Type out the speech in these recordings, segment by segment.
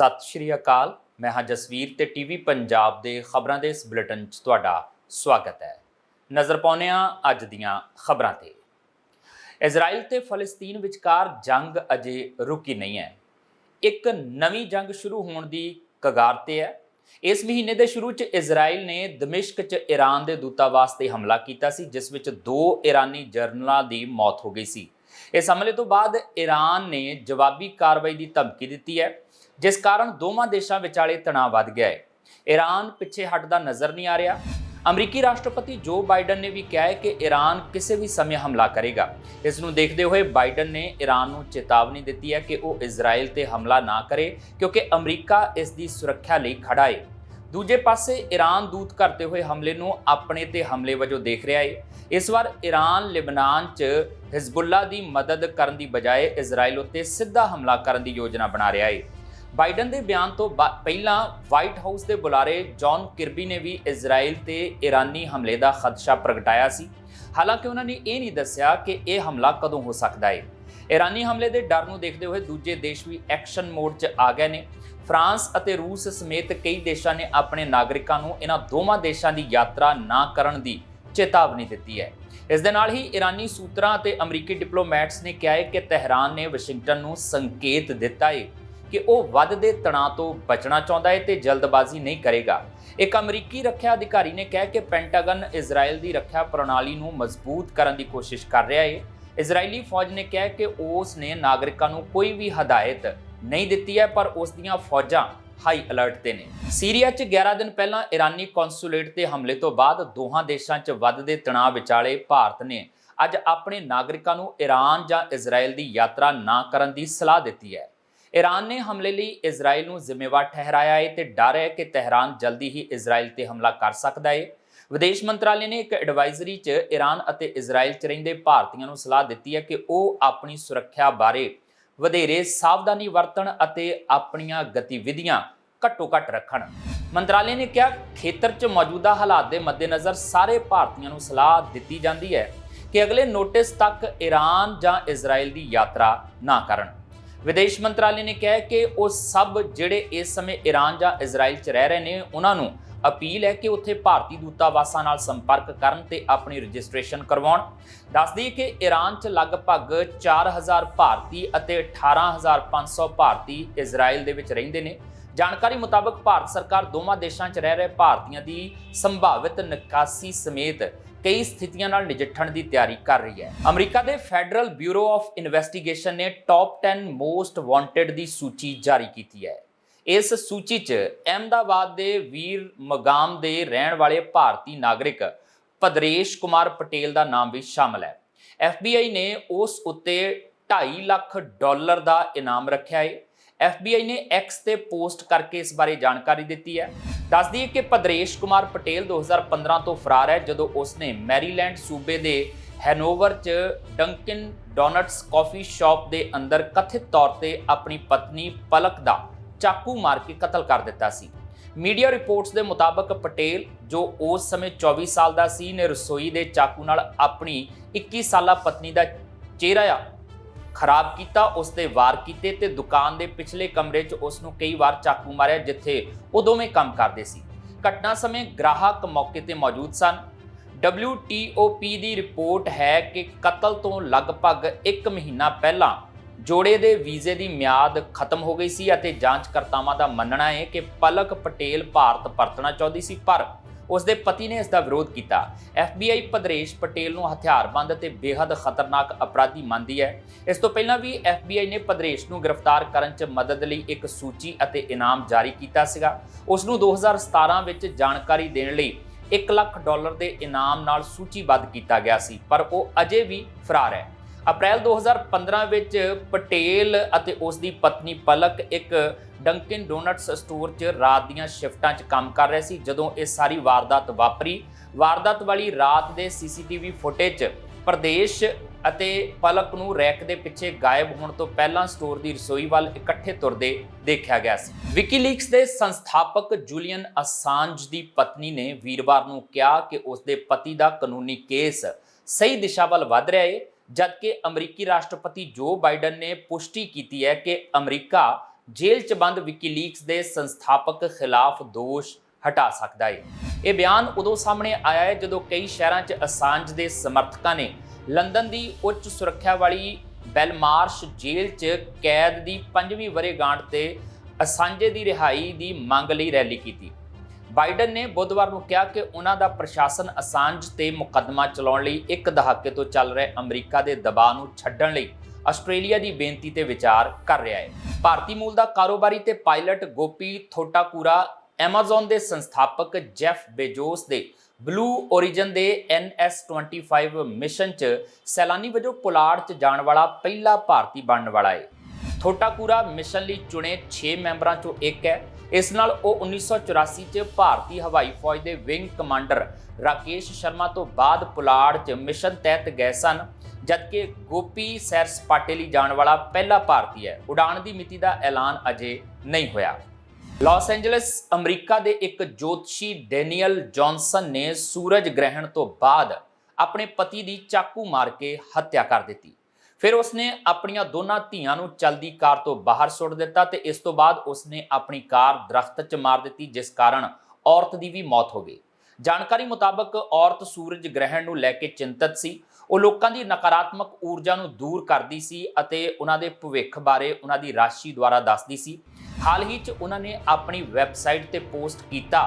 ਸਤਿ ਸ਼੍ਰੀ ਅਕਾਲ। ਮੈਂ ਹਾਂ ਜਸਵੀਰ ਤੇ ਟੀਵੀ ਪੰਜਾਬ ਦੇ ਖਬਰਾਂ ਦੇ ਇਸ ਬੁਲੇਟਿਨ 'ਚ ਤੁਹਾਡਾ ਸਵਾਗਤ ਹੈ। ਨਜ਼ਰ ਪਾਉਂਦੇ ਹਾਂ ਅੱਜ ਦੀਆਂ ਖਬਰਾਂ ਤੇ। ਇਜ਼ਰਾਈਲ ਤੇ ਫਲਸਤੀਨ ਵਿਚਕਾਰ ਜੰਗ ਅਜੇ ਰੁਕੀ ਨਹੀਂ ਹੈ। ਇੱਕ ਨਵੀਂ ਜੰਗ ਸ਼ੁਰੂ ਹੋਣ ਦੀ ਕਗਾਰ ਤੇ ਹੈ। ਇਸ ਮਹੀਨੇ ਦੇ ਸ਼ੁਰੂ 'ਚ ਇਜ਼ਰਾਈਲ ਨੇ ਦਮਿਸ਼ਕ 'ਚ ਈਰਾਨ ਦੇ ਦੂਤਾਵਾਸ ਤੇ ਹਮਲਾ ਕੀਤਾ ਸੀ, ਜਿਸ ਵਿੱਚ ਦੋ ਈਰਾਨੀ ਜਰਨਲਾਂ ਦੀ ਮੌਤ ਹੋ ਗਈ ਸੀ। ਇਸ ਹਮਲੇ ਤੋਂ ਬਾਅਦ ਈਰਾਨ ਨੇ ਜਵਾਬੀ ਕਾਰਵਾਈ ਦੀ ਧਮਕੀ ਦਿੱਤੀ ਹੈ। ਜਿਸ ਕਾਰਨ ਦੋਵਾਂ ਦੇਸ਼ਾਂ ਵਿਚਾਲੇ ਤਣਾਅ ਵੱਧ ਗਿਆ ਹੈ। ਈਰਾਨ ਪਿੱਛੇ ਹਟਦਾ ਨਜ਼ਰ ਨਹੀਂ ਆ ਰਿਹਾ। ਅਮਰੀਕੀ ਰਾਸ਼ਟਰਪਤੀ ਜੋ ਬਾਈਡਨ ਨੇ ਵੀ ਕਿਹਾ ਹੈ ਕਿ ਈਰਾਨ ਕਿਸੇ ਵੀ ਸਮੇਂ ਹਮਲਾ ਕਰੇਗਾ। ਇਸ ਨੂੰ ਦੇਖਦੇ ਹੋਏ ਬਾਈਡਨ ਨੇ ਈਰਾਨ ਨੂੰ ਚੇਤਾਵਨੀ ਦਿੱਤੀ ਹੈ ਕਿ ਉਹ ਇਜ਼ਰਾਈਲ ਤੇ ਹਮਲਾ ਨਾ ਕਰੇ, ਕਿਉਂਕਿ ਅਮਰੀਕਾ ਇਸ ਦੀ ਸੁਰੱਖਿਆ ਲਈ ਖੜਾ ਹੈ। ਦੂਜੇ ਪਾਸੇ ਈਰਾਨ ਦੂਤ ਕਰਤੇ ਹੋਏ ਹਮਲੇ ਨੂੰ ਆਪਣੇ ਤੇ ਹਮਲੇ ਵਜੋਂ ਦੇਖ ਰਿਹਾ ਹੈ। ਇਸ ਵਾਰ ਈਰਾਨ ਲਿਬਨਾਨ 'ਚ ਹਿਜ਼ਬੁੱਲਾ ਦੀ ਮਦਦ ਕਰਨ ਦੀ ਬਜਾਏ ਇਜ਼ਰਾਈਲ ਉੱਤੇ ਸਿੱਧਾ ਹਮਲਾ ਕਰਨ ਦੀ ਯੋਜਨਾ ਬਣਾ ਰਿਹਾ ਹੈ। ਬਾਈਡਨ ਦੇ ਬਿਆਨ ਤੋਂ ਬਾ- ਪਹਿਲਾਂ ਵਾਈਟ ਹਾਊਸ ਦੇ ਬੁਲਾਰੇ ਜੌਨ ਕਿਰਬੀ ਨੇ ਵੀ ਇਜ਼ਰਾਈਲ ਤੇ ਈਰਾਨੀ ਹਮਲੇ ਦਾ ਖਦਸ਼ਾ ਪ੍ਰਗਟਾਇਆ ਸੀ। ਹਾਲਾਂਕਿ ਉਹਨਾਂ ਨੇ ਇਹ ਨਹੀਂ ਦੱਸਿਆ ਕਿ ਇਹ ਹਮਲਾ ਕਦੋਂ ਹੋ ਸਕਦਾ ਹੈ। ਈਰਾਨੀ ਹਮਲੇ ਦੇ ਡਰ ਨੂੰ ਦੇਖਦੇ ਹੋਏ ਦੂਜੇ ਦੇਸ਼ ਵੀ ਐਕਸ਼ਨ ਮੋਡ 'ਚ ਆ ਗਏ ਨੇ। ਫਰਾਂਸ ਅਤੇ ਰੂਸ ਸਮੇਤ ਕਈ ਦੇਸ਼ਾਂ ਨੇ ਆਪਣੇ ਨਾਗਰਿਕਾਂ ਨੂੰ ਇਹਨਾਂ ਦੋਵਾਂ ਦੇਸ਼ਾਂ ਦੀ ਯਾਤਰਾ ਨਾ ਕਰਨ ਦੀ ਚੇਤਾਵਨੀ ਦਿੱਤੀ ਹੈ। ਇਸ ਦੇ ਨਾਲ ਹੀ ਇਰਾਨੀ ਸੂਤਰਾਂ ਅਤੇ ਅਮਰੀਕੀ ਡਿਪਲੋਮੈਟਸ ਨੇ ਕਿਹਾ ਹੈ ਕਿ ਤਹਿਰਾਨ ਨੇ ਵਾਸ਼ਿੰਗਟਨ ਨੂੰ ਸੰਕੇਤ ਦਿੱਤਾ ਹੈ। ਕਿ ਉਹ ਵੱਧਦੇ ਤਣਾਅ ਤੋਂ ਬਚਣਾ ਚਾਹੁੰਦਾ ਹੈ ਤੇ ਜਲਦਬਾਜ਼ੀ ਨਹੀਂ ਕਰੇਗਾ। ਇੱਕ ਅਮਰੀਕੀ ਰੱਖਿਆ ਅਧਿਕਾਰੀ ਨੇ ਕਿਹਾ ਕਿ ਪੈਂਟਾਗਨ ਇਜ਼ਰਾਈਲ ਦੀ ਰੱਖਿਆ ਪ੍ਰਣਾਲੀ ਨੂੰ ਮਜ਼ਬੂਤ ਕਰਨ ਦੀ ਕੋਸ਼ਿਸ਼ ਕਰ ਰਿਹਾ ਹੈ। ਇਜ਼ਰਾਈਲੀ ਫੌਜ ਨੇ ਕਿਹਾ ਕਿ ਉਸ ਨੇ ਨਾਗਰਿਕਾਂ ਨੂੰ ਕੋਈ ਵੀ ਹਦਾਇਤ ਨਹੀਂ ਦਿੱਤੀ ਹੈ, ਪਰ ਉਸ ਦੀਆਂ ਫੌਜਾਂ ਹਾਈ ਅਲਰਟ ਤੇ ਨੇ। ਸੀਰੀਆ 'ਚ 11 ਦਿਨ ਪਹਿਲਾਂ ਇਰਾਨੀ ਕੌਂਸੂਲੇਟ ਤੇ ਹਮਲੇ ਤੋਂ ਬਾਅਦ ਦੋਹਾਂ ਦੇਸ਼ਾਂ 'ਚ ਵੱਧਦੇ ਤਣਾਅ ਵਿਚਾਲੇ ਭਾਰਤ ਨੇ ਅੱਜ ਆਪਣੇ ਨਾਗਰਿਕਾਂ ਨੂੰ ਈਰਾਨ ਜਾਂ ਇਜ਼ਰਾਈਲ ਦੀ ਯਾਤਰਾ ਨਾ ਕਰਨ ਦੀ ਸਲਾਹ ਦਿੱਤੀ ਹੈ। ਈਰਾਨ ਨੇ ਹਮਲੇ ਲਈ ਇਜ਼ਰਾਈਲ ਨੂੰ ਜ਼ਿੰਮੇਵਾਰ ਠਹਿਰਾਇਆ ਹੈ ਤੇ ਡਰ ਹੈ ਕਿ ਤਹਿਰਾਨ ਜਲਦੀ ਹੀ ਇਜ਼ਰਾਈਲ ਤੇ ਹਮਲਾ ਕਰ ਸਕਦਾ ਹੈ ਵਿਦੇਸ਼ ਮੰਤਰਾਲੇ ਨੇ ਇੱਕ ਐਡਵਾਈਜ਼ਰੀ 'ਚ ਈਰਾਨ ਅਤੇ ਇਜ਼ਰਾਈਲ 'ਚ ਰਹਿੰਦੇ ਭਾਰਤੀਆਂ ਨੂੰ ਸਲਾਹ ਦਿੱਤੀ ਹੈ ਕਿ ਉਹ ਆਪਣੀ ਸੁਰੱਖਿਆ ਬਾਰੇ ਵਧੇਰੇ ਸਾਵਧਾਨੀ ਵਰਤਣ ਅਤੇ ਆਪਣੀਆਂ ਗਤੀਵਿਧੀਆਂ ਘੱਟੋ-ਘੱਟ ਰੱਖਣ। ਮੰਤਰਾਲੇ ਨੇ ਕਿਹਾ, ਖੇਤਰ 'ਚ ਮੌਜੂਦਾ ਹਾਲਾਤ ਦੇ ਮੱਦੇਨਜ਼ਰ ਸਾਰੇ ਭਾਰਤੀਆਂ ਨੂੰ ਸਲਾਹ ਦਿੱਤੀ ਜਾਂਦੀ ਹੈ ਕਿ ਅਗਲੇ ਨੋਟਿਸ ਤੱਕ ਈਰਾਨ ਜਾਂ ਇਜ਼ਰਾਈਲ ਦੀ ਯਾਤਰਾ ਨਾ ਕਰਨ। ਵਿਦੇਸ਼ ਮੰਤਰਾਲੇ ਨੇ ਕਿਹਾ ਕਿ ਉਹ ਸਭ ਜਿਹੜੇ ਇਸ ਸਮੇਂ ਈਰਾਨ ਜਾਂ ਇਜ਼ਰਾਈਲ 'ਚ ਰਹਿ ਰਹੇ ਨੇ, ਉਹਨਾਂ ਨੂੰ ਅਪੀਲ ਹੈ ਕਿ ਉੱਥੇ ਭਾਰਤੀ ਦੂਤਾਵਾਸਾਂ ਨਾਲ ਸੰਪਰਕ ਕਰਨ ਤੇ ਆਪਣੀ ਰਜਿਸਟ੍ਰੇਸ਼ਨ ਕਰਵਾਉਣ। ਦੱਸਦੀ ਦਈਏ ਕਿ ਈਰਾਨ 'ਚ ਲਗਭਗ 4000 ਭਾਰਤੀ ਅਤੇ 18500 ਭਾਰਤੀ ਇਜ਼ਰਾਈਲ ਦੇ ਵਿੱਚ ਰਹਿੰਦੇ ਨੇ। ਜਾਣਕਾਰੀ ਮੁਤਾਬਕ ਭਾਰਤ ਸਰਕਾਰ ਦੋਵਾਂ ਦੇਸ਼ਾਂ 'ਚ ਰਹਿ ਰਹੇ ਭਾਰਤੀਆਂ ਦੀ ਸੰਭਾਵਿਤ ਨਿਕਾਸੀ ਸਮੇਤ ਕਈ ਸਥਿਤੀਆਂ ਨਾਲ ਨਜਿੱਠਣ ਦੀ ਤਿਆਰੀ ਕਰ ਰਹੀ ਹੈ। ਅਮਰੀਕਾ ਦੇ ਫੈਡਰਲ ਬਿਊਰੋ ਆਫ ਇਨਵੈਸਟੀਗੇਸ਼ਨ ਨੇ ਟੌਪ 10 ਮੋਸਟ ਵਾਂਟਡ ਦੀ ਸੂਚੀ ਜਾਰੀ ਕੀਤੀ ਹੈ। ਇਸ ਸੂਚੀ 'ਚ ਅਹਿਮਦਾਬਾਦ ਦੇ ਵੀਰ ਮਗਾਮ ਦੇ ਰਹਿਣ ਵਾਲੇ ਭਾਰਤੀ ਨਾਗਰਿਕ ਭਦਰੇਸ਼ ਕੁਮਾਰ ਪਟੇਲ ਦਾ ਨਾਮ ਵੀ ਸ਼ਾਮਲ ਹੈ। FBI ਨੇ ਉਸ ਉੱਤੇ 2.5 ਲੱਖ ਡਾਲਰ ਦਾ ਇਨਾਮ ਰੱਖਿਆ ਹੈ। FBI ਨੇ ਐਕਸ ਤੇ ਪੋਸਟ ਕਰਕੇ ਇਸ ਬਾਰੇ ਜਾਣਕਾਰੀ ਦਿੱਤੀ ਹੈ। ਦੱਸਦੀ ਹੈ ਕਿ ਭਦਰੇਸ਼ ਕੁਮਾਰ ਪਟੇਲ 2015 ਤੋਂ ਫਰਾਰ ਹੈ, ਜਦੋਂ ਉਸਨੇ ਮੈਰੀਲੈਂਡ ਸੂਬੇ ਦੇ ਹੈਨੋਵਰ 'ਚ ਡੰਕਿਨ ਡੋਨਟਸ ਕਾਫੀ ਸ਼ਾਪ ਦੇ ਅੰਦਰ ਕਥਿਤ ਤੌਰ ਤੇ ਆਪਣੀ ਪਤਨੀ ਪਲਕ ਦਾ ਚਾਕੂ ਮਾਰ ਕੇ ਕਤਲ ਕਰ ਦਿੱਤਾ ਸੀ। ਮੀਡੀਆ ਰਿਪੋਰਟਸ ਦੇ ਮੁਤਾਬਕ ਪਟੇਲ, ਜੋ ਉਸ ਸਮੇਂ 24 ਸਾਲ ਦਾ ਸੀ, ਨੇ ਰਸੋਈ ਦੇ ਚਾਕੂ ਨਾਲ ਆਪਣੀ 21 ਸਾਲਾ ਪਤਨੀ ਦਾ ਚਿਹਰਾ ਖਰਾਬ ਕੀਤਾ ਉਸ ਤੇ ਵਾਰ ਕੀਤੇ ਤੇ ਦੁਕਾਨ ਦੇ ਪਿਛਲੇ ਕਮਰੇ 'ਚ ਉਸ ਨੂੰ ਕਈ ਵਾਰ ਚਾਕੂ ਮਾਰਿਆ, ਜਿੱਥੇ ਉਹ ਦੋਵੇਂ ਕੰਮ ਕਰਦੇ ਸੀ। ਘਟਨਾ ਸਮੇਂ ਗ੍ਰਾਹਕ ਮੌਕੇ ਤੇ ਮੌਜੂਦ ਸਨ। WTOP ਦੀ ਰਿਪੋਰਟ ਹੈ ਕਿ ਕਤਲ ਤੋਂ ਲਗਭਗ 1 ਮਹੀਨਾ ਪਹਿਲਾਂ ਜੋੜੇ ਦੇ ਵੀਜ਼ੇ ਦੀ ਮਿਆਦ ਖਤਮ ਹੋ ਗਈ ਸੀ ਅਤੇ ਜਾਂਚਕਰਤਾਵਾਂ ਦਾ ਮੰਨਣਾ ਹੈ ਕਿ ਪਲਕ ਪਟੇਲ ਭਾਰਤ ਪਰਤਣਾ ਚਾਹੁੰਦੀ ਸੀ, ਪਰ ਉਸ ਦੇ ਪਤੀ ਨੇ ਇਸ ਦਾ ਵਿਰੋਧ ਕੀਤਾ। FBI ਪਦਰੇਸ਼ ਪਟੇਲ ਨੂੰ ਹਥਿਆਰਬੰਦ ਅਤੇ ਬੇहद ਖਤਰਨਾਕ ਅਪਰਾਧੀ ਮੰਨਦੀ ਹੈ। ਇਸ ਤੋਂ ਪਹਿਲਾਂ ਵੀ FBI ਨੇ ਪਦਰੇਸ਼ ਨੂੰ ਗ੍ਰਿਫਤਾਰ ਕਰਨ 'ਚ ਮਦਦ ਲਈ ਇੱਕ ਸੂਚੀ ਅਤੇ ਇਨਾਮ ਜਾਰੀ ਕੀਤਾ ਸੀਗਾ। ਉਸ ਨੂੰ 2017 ਵਿੱਚ ਜਾਣਕਾਰੀ ਦੇਣ ਲਈ 1 ਲੱਖ ਡਾਲਰ ਦੇ ਇਨਾਮ ਨਾਲ ਸੂਚੀਬੱਧ ਕੀਤਾ ਗਿਆ ਸੀ, ਪਰ ਉਹ ਅਜੇ ਵੀ ਫਰਾਰ ਹੈ। ਅਪ੍ਰੈਲ 2015 ਵਿੱਚ ਪਟੇਲ ਅਤੇ ਉਸ ਦੀ ਪਤਨੀ ਪਲਕ ਇੱਕ ਡੰਕਿਨ ਡੋਨਟਸ ਸਟੋਰ 'ਚ ਰਾਤ ਦੀਆਂ ਸ਼ਿਫਟਾਂ 'ਚ ਕੰਮ ਕਰ ਰਹੇ ਸੀ, ਜਦੋਂ ਇਹ ਸਾਰੀ ਵਾਰਦਾਤ ਵਾਪਰੀ। ਵਾਰਦਾਤ ਵਾਲੀ ਰਾਤ ਦੇ ਸੀਸੀਟੀਵੀ ਫੁਟੇਜ 'ਚ ਪ੍ਰਦੇਸ਼ ਅਤੇ ਪਲਕ ਨੂੰ ਰੈਕ ਦੇ ਪਿੱਛੇ ਗਾਇਬ ਹੋਣ ਤੋਂ ਪਹਿਲਾਂ ਸਟੋਰ ਦੀ ਰਸੋਈ ਵੱਲ ਇਕੱਠੇ ਤੁਰਦੇ ਦੇਖਿਆ ਗਿਆ ਸੀ। ਵਿਕੀਲੀਕਸ ਦੇ ਸੰਸਥਾਪਕ ਜੂਲੀਅਨ ਅਸਾਂਜ ਦੀ ਪਤਨੀ ਨੇ ਵੀਰਵਾਰ ਨੂੰ ਕਿਹਾ ਕਿ ਉਸ ਦੇ ਪਤੀ ਦਾ ਕਾਨੂੰਨੀ ਕੇਸ ਸਹੀ ਦਿਸ਼ਾ ਵੱਲ ਵਧ ਰਿਹਾ ਹੈ ਜਦਕਿ ਅਮਰੀਕੀ ਰਾਸ਼ਟਰਪਤੀ ਜੋ ਬਾਈਡਨ ਨੇ ਪੁਸ਼ਟੀ ਕੀਤੀ ਹੈ ਕਿ ਅਮਰੀਕਾ ਜੇਲ੍ਹ 'ਚ ਬੰਦ ਵਿਕੀਲੀਕਸ ਦੇ ਸੰਸਥਾਪਕ ਖਿਲਾਫ ਦੋਸ਼ ਹਟਾ ਸਕਦਾ ਹੈ ਇਹ ਬਿਆਨ ਉਦੋਂ ਸਾਹਮਣੇ ਆਇਆ ਹੈ ਜਦੋਂ ਕਈ ਸ਼ਹਿਰਾਂ 'ਚ ਅਸਾਂਜ ਦੇ ਸਮਰਥਕਾਂ ਨੇ ਲੰਡਨ ਦੀ ਉੱਚ ਸੁਰੱਖਿਆ ਵਾਲੀ ਬੈਲਮਾਰਸ਼ ਜੇਲ੍ਹ 'ਚ ਕੈਦ ਦੀ ਪੰਜਵੀਂ ਵਰ੍ਹੇਗਾਂਠ ਤੇ ਅਸਾਂਜੇ ਦੀ ਰਿਹਾਈ ਦੀ ਮੰਗ ਲਈ ਰੈਲੀ ਕੀਤੀ। ਬਾਈਡਨ ਨੇ ਬੁੱਧਵਾਰ ਨੂੰ ਕਿਹਾ ਕਿ ਉਹਨਾਂ ਦਾ ਪ੍ਰਸ਼ਾਸਨ ਅਸਾਂਜ ਤੇ ਮੁਕੱਦਮਾ ਚਲਾਉਣ ਲਈ ਇੱਕ ਦਹਾਕੇ ਤੋਂ ਚੱਲ ਰਹੇ ਅਮਰੀਕਾ ਦੇ ਦਬਾਅ ਨੂੰ ਛੱਡਣ ਲਈ ਆਸਟ੍ਰੇਲੀਆ ਦੀ ਬੇਨਤੀ ਤੇ ਵਿਚਾਰ ਕਰ ਰਿਹਾ ਹੈ। ਭਾਰਤੀ ਮੂਲ ਦਾ ਕਾਰੋਬਾਰੀ ਤੇ ਪਾਇਲਟ ਗੋਪੀ ਥੋਟਾਕੂਰਾ, Amazon ਦੇ ਸੰਸਥਾਪਕ ਜੈਫ ਬੇਜੋਸ ਦੇ ਬਲੂ origin ਦੇ NS25 ਮਿਸ਼ਨ 'ਚ ਸੈਲਾਨੀ ਵਜੋਂ ਪੁਲਾੜ 'ਚ ਜਾਣ ਵਾਲਾ ਪਹਿਲਾ ਭਾਰਤੀ ਬਣਨ ਵਾਲਾ ਹੈ। ਥੋਟਾਕੂਰਾ ਮਿਸ਼ਨ ਲਈ ਚੁਣੇ 6 ਮੈਂਬਰਾਂ 'ਚੋਂ ਇੱਕ ਹੈ। ਇਸ ਨਾਲ ਉਹ 1984 'ਚ ਭਾਰਤੀ ਹਵਾਈ ਫੌਜ ਦੇ ਵਿੰਗ ਕਮਾਂਡਰ ਰਾਕੇਸ਼ ਸ਼ਰਮਾ ਤੋਂ ਬਾਅਦ ਪੁਲਾੜ 'ਚ ਮਿਸ਼ਨ ਤਹਿਤ ਗਏ ਸਨ, ਜਦਕਿ ਗੋਪੀ ਸੈਰ ਸਪਾਟੇ ਲਈ ਜਾਣ ਵਾਲਾ ਪਹਿਲਾ ਭਾਰਤੀ ਹੈ। ਉਡਾਣ ਦੀ ਮਿਤੀ ਦਾ ਐਲਾਨ ਅਜੇ ਨਹੀਂ ਹੋਇਆ। ਲਾਸ ਐਂਜਲਸ, ਅਮਰੀਕਾ ਦੇ ਇੱਕ ਜੋਤਸ਼ੀ ਡੈਨੀਅਲ ਜੌਨਸਨ ਨੇ ਸੂਰਜ ਗ੍ਰਹਿਣ ਤੋਂ ਬਾਅਦ ਆਪਣੇ ਪਤੀ ਦੀ ਚਾਕੂ ਮਾਰ ਕੇ ਹੱਤਿਆ ਕਰ ਦਿੱਤੀ। ਫਿਰ ਉਸਨੇ ਆਪਣੀਆਂ ਦੋਨਾਂ ਧੀਆਂ ਨੂੰ ਚਲਦੀ ਕਾਰ ਤੋਂ ਬਾਹਰ ਸੁੱਟ ਦਿੱਤਾ ਤੇ ਇਸ ਤੋਂ ਬਾਅਦ ਉਸਨੇ ਆਪਣੀ ਕਾਰ ਦਰਖਤ 'ਚ ਮਾਰ ਦਿੱਤੀ, ਜਿਸ ਕਾਰਨ ਔਰਤ ਦੀ ਵੀ ਮੌਤ ਹੋ ਗਈ। ਜਾਣਕਾਰੀ ਮੁਤਾਬਕ ਔਰਤ ਸੂਰਜ ਗ੍ਰਹਿਣ ਨੂੰ ਲੈ ਕੇ ਚਿੰਤਤ ਸੀ। ਉਹ ਲੋਕਾਂ ਦੀ ਨਕਾਰਾਤਮਕ ਊਰਜਾ ਨੂੰ ਦੂਰ ਕਰਦੀ ਸੀ ਅਤੇ ਉਹਨਾਂ ਦੇ ਭਵਿੱਖ ਬਾਰੇ ਉਹਨਾਂ ਦੀ ਰਾਸ਼ੀ ਦੁਆਰਾ ਦੱਸਦੀ ਸੀ। ਹਾਲ ਹੀ 'ਚ ਉਹਨਾਂ ਨੇ ਆਪਣੀ ਵੈਬਸਾਈਟ ਤੇ ਪੋਸਟ ਕੀਤਾ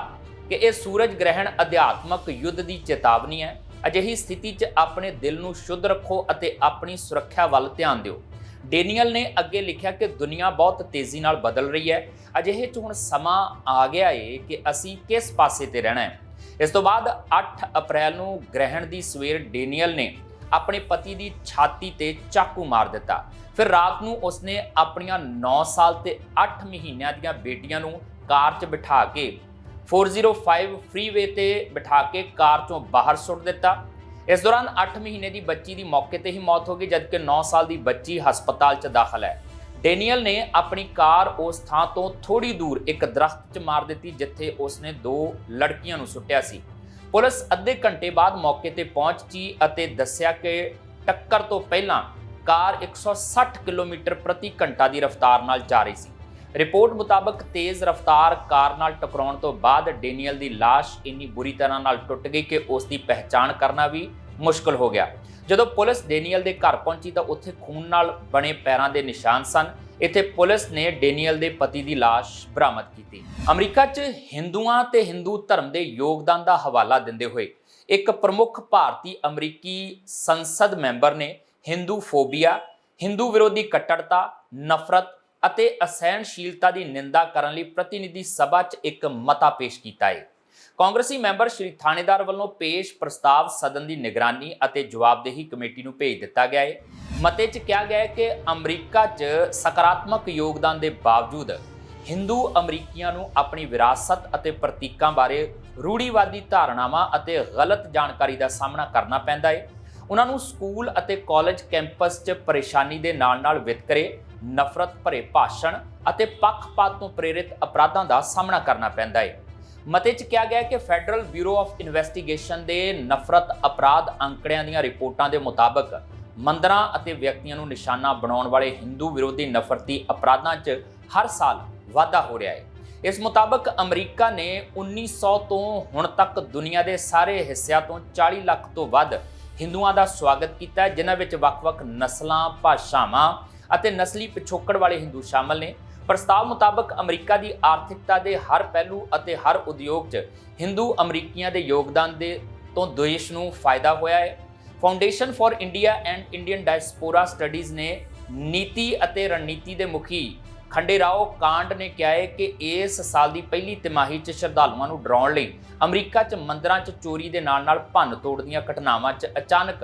ਕਿ ਇਹ ਸੂਰਜ ਗ੍ਰਹਿਣ ਅਧਿਆਤਮਕ ਯੁੱਧ ਦੀ ਚੇਤਾਵਨੀ ਹੈ। ਅਜਿਹੀ ਸਥਿਤੀ 'ਚ ਆਪਣੇ ਦਿਲ ਨੂੰ ਸ਼ੁੱਧ ਰੱਖੋ ਅਤੇ ਆਪਣੀ ਸੁਰੱਖਿਆ ਵੱਲ ਧਿਆਨ ਦਿਓ। ਡੇਨੀਅਲ ਨੇ ਅੱਗੇ ਲਿਖਿਆ ਕਿ ਦੁਨੀਆ ਬਹੁਤ ਤੇਜ਼ੀ ਨਾਲ ਬਦਲ ਰਹੀ ਹੈ। ਅਜਿਹੇ 'ਚ ਹੁਣ ਸਮਾਂ ਆ ਗਿਆ ਏ ਕਿ ਅਸੀਂ ਕਿਸ ਪਾਸੇ ਤੇ ਰਹਿਣਾ ਹੈ। ਇਸ ਤੋਂ ਬਾਅਦ 8 ਅਪ੍ਰੈਲ ਨੂੰ ਗ੍ਰਹਿਣ ਦੀ ਸਵੇਰ ਡੇਨੀਅਲ ਨੇ ਆਪਣੇ ਪਤੀ ਦੀ ਛਾਤੀ ਤੇ ਚਾਕੂ ਮਾਰ ਦਿੱਤਾ। ਫਿਰ ਰਾਤ ਨੂੰ ਉਸਨੇ ਆਪਣੀਆਂ 9 ਸਾਲ ਤੇ 8 ਮਹੀਨਿਆਂ ਦੀਆਂ ਬੇਟੀਆਂ ਨੂੰ ਕਾਰ 'ਚ ਬਿਠਾ ਕੇ 405 ਫ੍ਰੀਵੇ ਤੇ ਬਿਠਾ ਕੇ ਕਾਰ 'ਚੋਂ ਬਾਹਰ ਸੁੱਟ ਦਿੱਤਾ। ਇਸ ਦੌਰਾਨ 8 ਮਹੀਨੇ ਦੀ ਬੱਚੀ ਦੀ ਮੌਕੇ ਤੇ ਹੀ ਮੌਤ ਹੋ ਗਈ, ਜਦਕਿ 9 ਸਾਲ ਦੀ ਬੱਚੀ ਹਸਪਤਾਲ 'ਚ ਦਾਖਲ ਹੈ। ਡੈਨੀਅਲ ਨੇ ਆਪਣੀ ਕਾਰ ਉਸ ਥਾਂ ਤੋਂ ਥੋੜੀ ਦੂਰ ਇੱਕ ਦਰਖਤ 'ਚ ਮਾਰ ਦਿੱਤੀ, ਜਿੱਥੇ ਉਸਨੇ ਦੋ ਲੜਕੀਆਂ ਨੂੰ ਸੁੱਟਿਆ ਸੀ। ਪੁਲਿਸ ਅੱਧੇ ਘੰਟੇ ਬਾਅਦ ਮੌਕੇ ਤੇ ਪਹੁੰਚੀ ਅਤੇ ਦੱਸਿਆ ਕਿ ਟੱਕਰ ਤੋਂ ਪਹਿਲਾਂ ਕਾਰ 160 ਕਿਲੋਮੀਟਰ ਪ੍ਰਤੀ ਘੰਟਾ ਦੀ ਰਫ਼ਤਾਰ ਨਾਲ ਜਾ ਰਹੀ ਸੀ। ਰਿਪੋਰਟ ਮੁਤਾਬਕ ਤੇਜ਼ ਰਫ਼ਤਾਰ ਕਾਰ ਨਾਲ ਟਕਰਾਉਣ ਤੋਂ ਬਾਅਦ ਡੇਨੀਅਲ ਦੀ ਲਾਸ਼ ਇੰਨੀ ਬੁਰੀ ਤਰ੍ਹਾਂ ਨਾਲ ਟੁੱਟ ਗਈ ਕਿ ਉਸ ਦੀ ਪਹਿਚਾਣ ਕਰਨਾ ਵੀ ਮੁਸ਼ਕਲ ਹੋ ਗਿਆ। ਜਦੋਂ ਪੁਲਿਸ ਡੇਨੀਅਲ ਦੇ ਘਰ ਪਹੁੰਚੀ ਤਾਂ ਉੱਥੇ ਖੂਨ ਨਾਲ ਬਣੇ ਪੈਰਾਂ ਦੇ ਨਿਸ਼ਾਨ ਸਨ। ਇੱਥੇ ਪੁਲਿਸ ਨੇ ਡੇਨੀਅਲ ਦੇ ਪਤੀ ਦੀ ਲਾਸ਼ ਬਰਾਮਦ ਕੀਤੀ। ਅਮਰੀਕਾ 'ਚ ਹਿੰਦੂਆਂ ਤੇ ਹਿੰਦੂ ਧਰਮ ਦੇ ਯੋਗਦਾਨ ਦਾ ਹਵਾਲਾ ਦਿੰਦੇ ਹੋਏ ਇੱਕ ਪ੍ਰਮੁੱਖ ਭਾਰਤੀ ਅਮਰੀਕੀ ਸੰਸਦ ਮੈਂਬਰ ਨੇ ਹਿੰਦੂ ਫੋਬੀਆ ਹਿੰਦੂ ਵਿਰੋਧੀ ਕੱਟੜਤਾ, ਨਫ਼ਰਤ ਅਤੇ ਅਸਹਿਣਸ਼ੀਲਤਾ ਦੀ ਨਿੰਦਾ ਕਰਨ ਲਈ ਪ੍ਰਤੀਨਿਧੀ ਸਭਾ 'ਚ ਇੱਕ ਮਤਾ ਪੇਸ਼ ਕੀਤਾ ਹੈ ਕਾਂਗਰਸੀ ਮੈਂਬਰ ਸ਼੍ਰੀ ਥਾਣੇਦਾਰ ਵੱਲੋਂ ਪੇਸ਼ ਪ੍ਰਸਤਾਵ ਸਦਨ ਦੀ ਨਿਗਰਾਨੀ ਅਤੇ ਜਵਾਬਦੇਹੀ ਕਮੇਟੀ ਨੂੰ ਭੇਜ ਦਿੱਤਾ ਗਿਆ ਹੈ ਮਤੇ 'ਚ ਕਿਹਾ ਗਿਆ ਹੈ ਕਿ ਅਮਰੀਕਾ 'ਚ ਸਕਾਰਾਤਮਕ ਯੋਗਦਾਨ ਦੇ ਬਾਵਜੂਦ ਹਿੰਦੂ ਅਮਰੀਕੀਆਂ ਨੂੰ ਆਪਣੀ ਵਿਰਾਸਤ ਅਤੇ ਪ੍ਰਤੀਕਾਂ ਬਾਰੇ ਰੂੜੀਵਾਦੀ ਧਾਰਨਾਵਾਂ ਅਤੇ ਗਲਤ ਜਾਣਕਾਰੀ ਦਾ ਸਾਹਮਣਾ ਕਰਨਾ ਪੈਂਦਾ ਹੈ ਉਹਨਾਂ ਨੂੰ ਸਕੂਲ ਅਤੇ ਕਾਲਜ ਕੈਂਪਸ 'ਚ ਪਰੇਸ਼ਾਨੀ ਦੇ ਨਾਲ-ਨਾਲ ਵਿਤਕਰੇ ਨਫ਼ਰਤ ਭਰੇ ਭਾਸ਼ਣ ਅਤੇ ਪੱਖਪਾਤ ਤੋਂ ਪ੍ਰੇਰਿਤ ਅਪਰਾਧਾਂ ਦਾ ਸਾਹਮਣਾ ਕਰਨਾ ਪੈਂਦਾ ਹੈ ਮਤੇ 'ਚ ਕਿਹਾ ਗਿਆ ਕਿ ਫੈਡਰਲ ਬਿਊਰੋ ਆਫ ਇਨਵੈਸਟੀਗੇਸ਼ਨ ਦੇ ਨਫ਼ਰਤ ਅਪਰਾਧ ਅੰਕੜਿਆਂ ਦੀਆਂ ਰਿਪੋਰਟਾਂ ਦੇ ਮੁਤਾਬਕ ਮੰਦਰਾਂ ਅਤੇ ਵਿਅਕਤੀਆਂ ਨੂੰ ਨਿਸ਼ਾਨਾ ਬਣਾਉਣ ਵਾਲੇ ਹਿੰਦੂ ਵਿਰੋਧੀ ਨਫ਼ਰਤੀ ਅਪਰਾਧਾਂ 'ਚ ਹਰ ਸਾਲ ਵਾਧਾ ਹੋ ਰਿਹਾ ਹੈ ਇਸ ਮੁਤਾਬਕ ਅਮਰੀਕਾ ਨੇ 1900 ਤੋਂ ਹੁਣ ਤੱਕ ਦੁਨੀਆ ਦੇ ਸਾਰੇ ਹਿੱਸਿਆਂ ਤੋਂ 40 ਲੱਖ ਤੋਂ ਵੱਧ ਹਿੰਦੂਆਂ ਦਾ ਸਵਾਗਤ ਕੀਤਾ ਜਿਨ੍ਹਾਂ ਵਿੱਚ ਵੱਖ-ਵੱਖ ਨਸਲਾਂ, ਭਾਸ਼ਾਵਾਂ ਅਤੇ ਨਸਲੀ ਪਿਛੋਕੜ ਵਾਲੇ ਹਿੰਦੂ ਸ਼ਾਮਲ ਨੇ। ਪ੍ਰਸਤਾਵ ਮੁਤਾਬਕ ਅਮਰੀਕਾ ਦੀ ਆਰਥਿਕਤਾ ਦੇ ਹਰ ਪਹਿਲੂ ਅਤੇ ਹਰ ਉਦਯੋਗ 'ਚ ਹਿੰਦੂ ਅਮਰੀਕੀਆਂ ਦੇ ਯੋਗਦਾਨ ਦੇ ਤੋਂ ਦੇਸ਼ ਨੂੰ ਫਾਇਦਾ ਹੋਇਆ ਹੈ। Foundation for India and Indian Diaspora Studies ਨੇ ਨੀਤੀ ਅਤੇ ਰਣਨੀਤੀ ਦੇ ਮੁਖੀ ਖੰਡੇਰਾਓ ਕਾਂਡ ਨੇ ਕਿਹਾ ਹੈ ਕਿ ਇਸ ਸਾਲ ਦੀ ਪਹਿਲੀ ਤਿਮਾਹੀ 'ਚ ਸ਼ਰਧਾਲੂਆਂ ਨੂੰ ਡਰਾਉਣ ਲਈ ਅਮਰੀਕਾ 'ਚ ਮੰਦਰਾਂ 'ਚ ਚੋਰੀ ਦੇ ਨਾਲ-ਨਾਲ ਭੰਨ ਤੋੜ ਦੀਆਂ ਘਟਨਾਵਾਂ 'ਚ ਅਚਾਨਕ